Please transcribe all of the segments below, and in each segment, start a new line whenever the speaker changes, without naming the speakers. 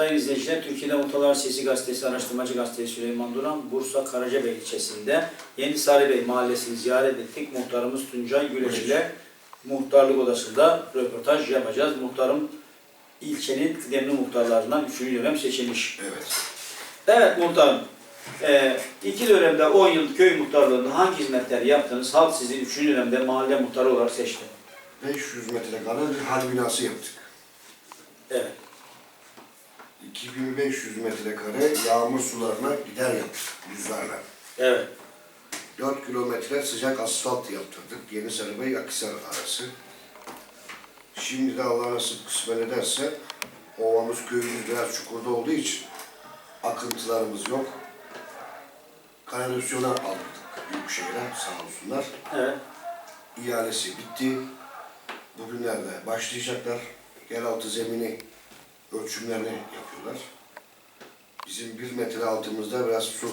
Sayın izleyiciler, Türkiye'de Muhtarlar Sesi Gazetesi, Araştırmacı Gazetesi Süleyman Duran, Bursa Karacabey ilçesinde Yeni Sarıbey mahallesini ziyaret ettik. Muhtarımız Tuncay Güleç ile muhtarlık odasında röportaj yapacağız. Muhtarım ilçenin kıdemli muhtarlarından 3. dönem seçilmiş.
Evet.
Evet muhtarım, e, iki dönemde 10 yıl köy muhtarlığında hangi hizmetler yaptınız? Halk sizi 3. dönemde mahalle muhtarı olarak seçti.
500 metrekare bir hal binası yaptık.
Evet,
2500 metrekare yağmur sularına gider yaptık rüzgarla.
evet,
4 kilometre sıcak asfalt yaptırdık. Yeni Sarıbey Akhisar arası. Şimdi de Allah nasip kısmet ederse ovamız köyümüz biraz çukurda olduğu için akıntılarımız yok. Kanalizasyona aldırdık Büyükşehir'e sağ olsunlar.
evet.
İhalesi bitti. Bugünlerde başlayacaklar. Yeraltı zemini ölçümlerini yapıyorlar. Bizim bir metre altımızda biraz su.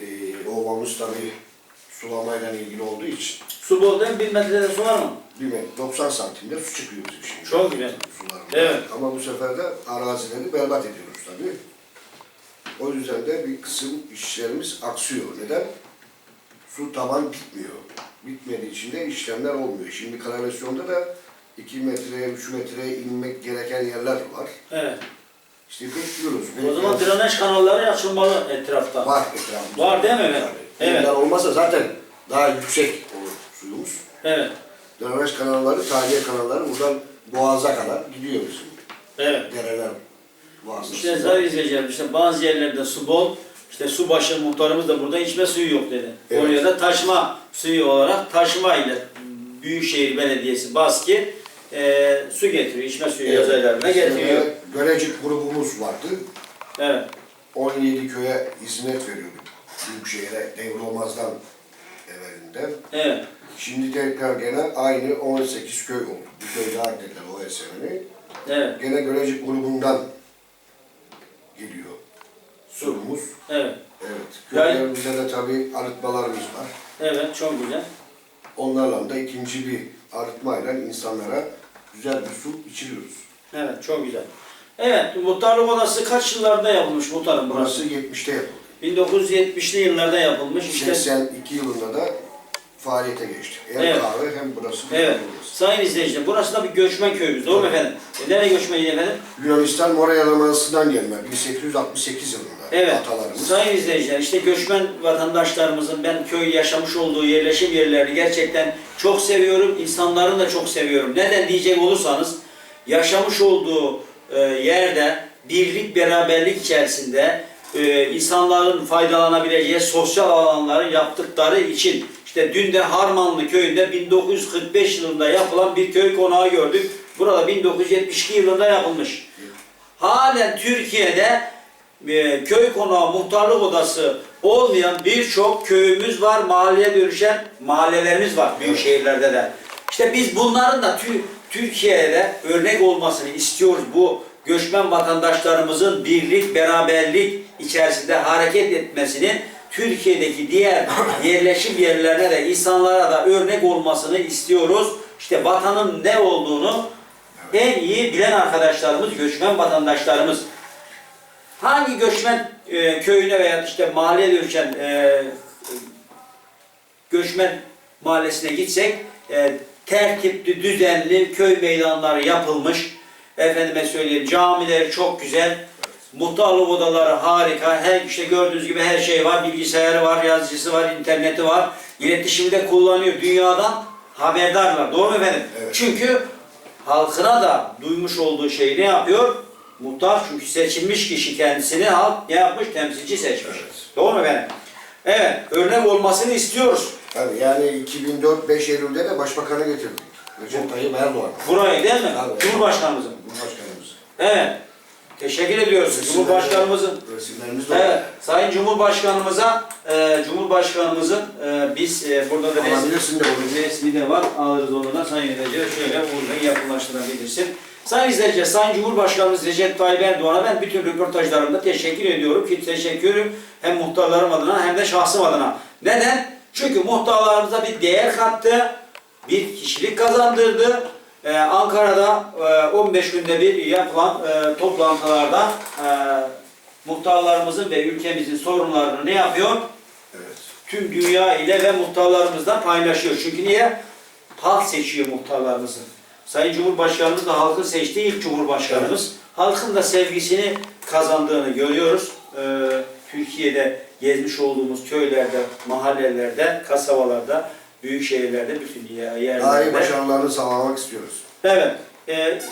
Ee, ovamız tabii sulamayla ilgili olduğu için
Su bol değil mi? Bir metrede su var mı?
metre, 90 santimde su çıkıyor bizim şimdi.
Çok güzel.
Sularımız.
Evet.
Ama bu sefer de arazileri berbat ediyoruz tabii. O yüzden de bir kısım işlerimiz aksıyor. Neden? Su taban bitmiyor. Bitmediği için de işlemler olmuyor. Şimdi kanalizasyonda da 2 metreye, 3 metreye inmek gereken yerler var.
Evet.
İşte bekliyoruz.
O zaman
Bekliyoruz.
drenaj kanalları açılmalı etrafta.
var etrafımızda.
Var değil mi? Evet. Evet.
Olmazsa zaten daha yüksek olur suyumuz.
Evet.
Drenaj kanalları, tahliye kanalları buradan boğaza kadar gidiyor bizim
Evet.
dereler vasıtasıyla.
İşte sayın izleyiciler, işte bazı yerlerde su bol, işte su başı muhtarımız da burada içme suyu yok dedi.
Evet.
Oraya da taşma suyu olarak taşma ile Büyükşehir Belediyesi Baski e, su getiriyor, içme suyu yaz aylarında getiriyor.
Görecik grubumuz vardı.
Evet.
17 köye hizmet veriyorduk. Büyükşehir'e Devrolmaz'dan evvelinden.
Evet.
Şimdi tekrar gene aynı 18 köy oldu. Bir köy daha dediler o eserini.
Evet.
Gene Görecik grubundan geliyor sorumuz.
Evet.
Evet.
Yani-
Köylerimizde de tabii arıtmalarımız var.
Evet. Çok güzel.
Onlarla da ikinci bir arıtmayla insanlara güzel bir su içiriyoruz.
Evet. Çok güzel. Evet. Muhtarlık odası kaç yıllarda yapılmış muhtarım burası?
Burası 70'te yapıldı.
1970'li yıllarda yapılmış. İşte
82 yılında da faaliyete geçtik. Hem
Evet.
kahve hem burası.
Evet.
burası.
Sayın izleyiciler, burası da bir göçmen köyümüz. Doğru mu efendim? E, nereye göçmeni efendim?
Yunanistan Mora Yarımadası'ndan gelme 1868 yılında
Evet.
atalarımız.
Sayın izleyiciler, işte göçmen vatandaşlarımızın ben köy yaşamış olduğu yerleşim yerlerini gerçekten çok seviyorum. İnsanlarını da çok seviyorum. Neden diyecek olursanız, yaşamış olduğu e, yerde birlik, beraberlik içerisinde e, insanların faydalanabileceği sosyal alanları yaptıkları için işte dün de Harmanlı köyünde 1945 yılında yapılan bir köy konağı gördük. Burada 1972 yılında yapılmış. Halen Türkiye'de e, köy konağı muhtarlık odası olmayan birçok köyümüz var, mahalleye dönüşen mahallelerimiz var büyük şehirlerde de. İşte biz bunların da tü- Türkiye'de örnek olmasını istiyoruz. Bu göçmen vatandaşlarımızın birlik, beraberlik içerisinde hareket etmesinin Türkiye'deki diğer yerleşim yerlerine de insanlara da örnek olmasını istiyoruz. İşte vatanın ne olduğunu en iyi bilen arkadaşlarımız, göçmen vatandaşlarımız. Hangi göçmen e, köyüne veya işte mahalleye dönüşen e, göçmen mahallesine gitsek e, tertipli, düzenli köy meydanları yapılmış. Efendime söyleyeyim camileri çok güzel. Muhtarlık odaları harika. Her işte gördüğünüz gibi her şey var. Bilgisayarı var, yazıcısı var, interneti var. İletişimi de kullanıyor. Dünyadan haberdarlar. Doğru mu efendim?
Evet.
Çünkü halkına da duymuş olduğu şeyi ne yapıyor? Muhtar çünkü seçilmiş kişi kendisini halk ne yapmış? Temsilci seçmiş.
Evet.
Doğru mu efendim? Evet, örnek olmasını istiyoruz.
Tabii yani 2004 5 Eylül'de de başbakanı getirdik. Recep Tayyip Erdoğan.
Burayı değil mi?
Tabii.
Cumhurbaşkanımızın.
Cumhurbaşkanımız.
Evet. Teşekkür ediyoruz. Cumhurbaşkanımızın.
Resimlerimiz de
Evet. Sayın Cumhurbaşkanımıza, e, Cumhurbaşkanımızın e, biz e, burada da
Alabilirsin de
resmi de var. Alırız onu da Sayın İzleyiciler şöyle buradan yakınlaştırabilirsin. Sayın İzleyiciler, Sayın Cumhurbaşkanımız Recep Tayyip Erdoğan'a ben bütün röportajlarımda teşekkür ediyorum ki teşekkürüm hem muhtarlarım adına hem de şahsım adına. Neden? Çünkü muhtarlarımıza bir değer kattı, bir kişilik kazandırdı Ee, Ankara'da e, 15 günde bir yapılan e, toplantılarda e, muhtarlarımızın ve ülkemizin sorunlarını ne yapıyor?
Evet.
Tüm dünya ile ve muhtarlarımızla paylaşıyor. Çünkü niye? Halk seçiyor muhtarlarımızı. Sayın Cumhurbaşkanımız da halkın seçtiği ilk Cumhurbaşkanımız. Halkın da sevgisini kazandığını görüyoruz. Ee, Türkiye'de gezmiş olduğumuz köylerde, mahallelerde, kasabalarda, büyük şehirlerde, bütün yerlerde.
başarılarını sağlamak istiyoruz.
Evet. e,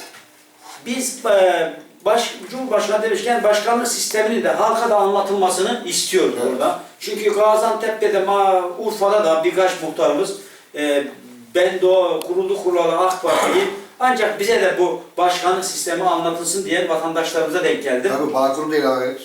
biz e, baş, Cumhurbaşkanı demişken başkanlık sistemini de halka da anlatılmasını istiyoruz
Evet.
burada. Çünkü Gaziantep'te de ma, Urfa'da da birkaç muhtarımız e, ben de o kuruldu kurulalı AK Parti'yi ancak bize de bu başkanlık sistemi anlatılsın diye vatandaşlarımıza denk geldim.
Tabii Bağkur da ilave et.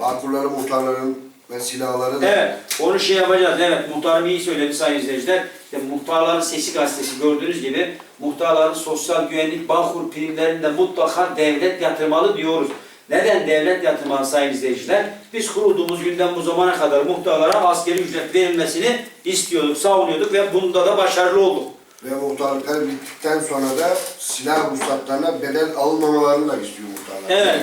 Bağkurları, muhtarların ve silahları da
Evet, onu şey yapacağız. Evet, muhtarım iyi söyledi sayın izleyiciler. İşte muhtarların sesi gazetesi gördüğünüz gibi muhtarların sosyal güvenlik Bağkur primlerinde mutlaka devlet yatırmalı diyoruz. Neden devlet yatırmalı sayın izleyiciler? Biz kurulduğumuz günden bu zamana kadar muhtarlara askeri ücret verilmesini istiyorduk, savunuyorduk ve bunda da başarılı olduk.
Ve muhtarlıklar bittikten sonra da silah ruhsatlarına bedel alınmamalarını da istiyor muhtarlar.
Evet.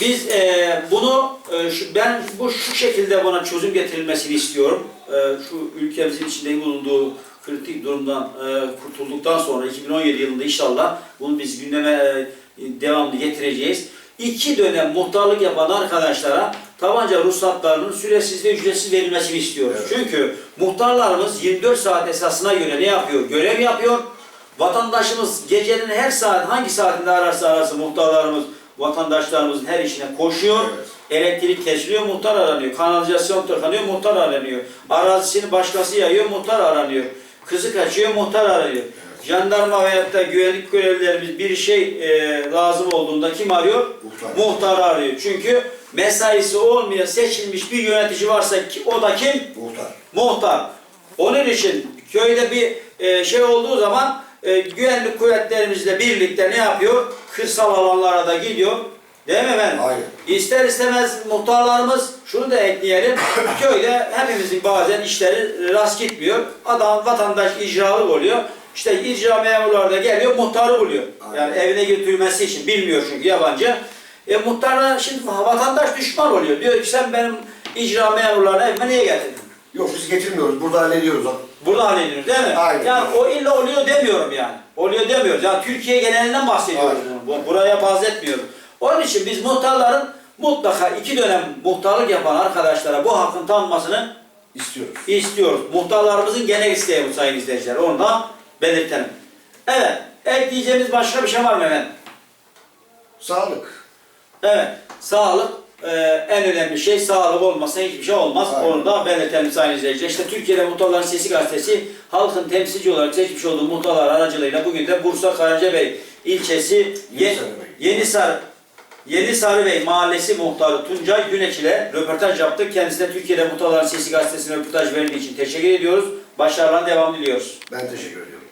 Biz e, bunu e, şu- ben bu şu şekilde buna çözüm getirilmesini istiyorum. E, şu ülkemizin içinde bulunduğu kritik durumdan e, kurtulduktan sonra 2017 yılında inşallah bunu biz gündeme e, devamlı getireceğiz. İki dönem muhtarlık yapan arkadaşlara tabanca ruhsatlarının süresiz ve ücretsiz verilmesini istiyoruz.
Evet.
Çünkü muhtarlarımız 24 saat esasına göre ne yapıyor? Görev yapıyor. Vatandaşımız gecenin her saat hangi saatinde ararsa arasın muhtarlarımız vatandaşlarımızın her işine koşuyor.
Evet.
Elektrik kesiliyor, muhtar aranıyor. Kanalizasyon tıkanıyor, muhtar aranıyor. Arazisini başkası yayıyor, muhtar aranıyor. Kızı kaçıyor, muhtar aranıyor. Jandarma veyahut da güvenlik görevlilerimiz bir şey e, lazım olduğunda kim arıyor?
Muhtar.
Muhtar arıyor. Çünkü mesaisi olmayan seçilmiş bir yönetici varsa ki, o da kim?
Muhtar.
muhtar. Onun için köyde bir e, şey olduğu zaman e, güvenlik kuvvetlerimizle birlikte ne yapıyor? Kırsal alanlara da gidiyor. Değil mi efendim?
Aynen.
İster istemez muhtarlarımız şunu da ekleyelim. köyde hepimizin bazen işleri rast gitmiyor. Adam vatandaş icralık oluyor. İşte icra memurları da geliyor muhtarı buluyor. Yani
Aynen.
evine götürmesi için bilmiyor çünkü yabancı. E muhtarlar şimdi vatandaş düşman oluyor. Diyor ki sen benim icra memurlarını evime niye getirdin?
Yok biz getirmiyoruz. Burada hallediyoruz.
Burada hallediyoruz değil mi?
Aynen.
Yani o illa oluyor demiyorum yani. Oluyor demiyoruz. Yani Türkiye genelinden bahsediyoruz.
Aynen.
Buraya bahsetmiyorum. Onun için biz muhtarların mutlaka iki dönem muhtarlık yapan arkadaşlara bu hakkın tanınmasını
istiyoruz.
istiyoruz. Muhtarlarımızın genel isteği bu sayın izleyiciler. Onu da belirtelim. Evet. Ekleyeceğimiz başka bir şey var mı efendim?
Sağlık.
Evet. Sağlık e, en önemli şey. Sağlık olmasa hiçbir şey olmaz.
Aynen.
Onu da belirtelim sayın izleyiciler. İşte Türkiye'de Muhtarların Sesi Gazetesi halkın temsilci olarak seçmiş olduğu muhtarlar aracılığıyla bugün de Bursa Karacabey ilçesi Ye-. Yenisar Yeni Sarıbey Mahallesi Muhtarı Tuncay Güneş ile röportaj yaptık. Kendisine Türkiye'de Muhtarların Sesi Gazetesi'ne röportaj verdiği için teşekkür ediyoruz. Başarılar devam diliyoruz.
Ben teşekkür ediyorum.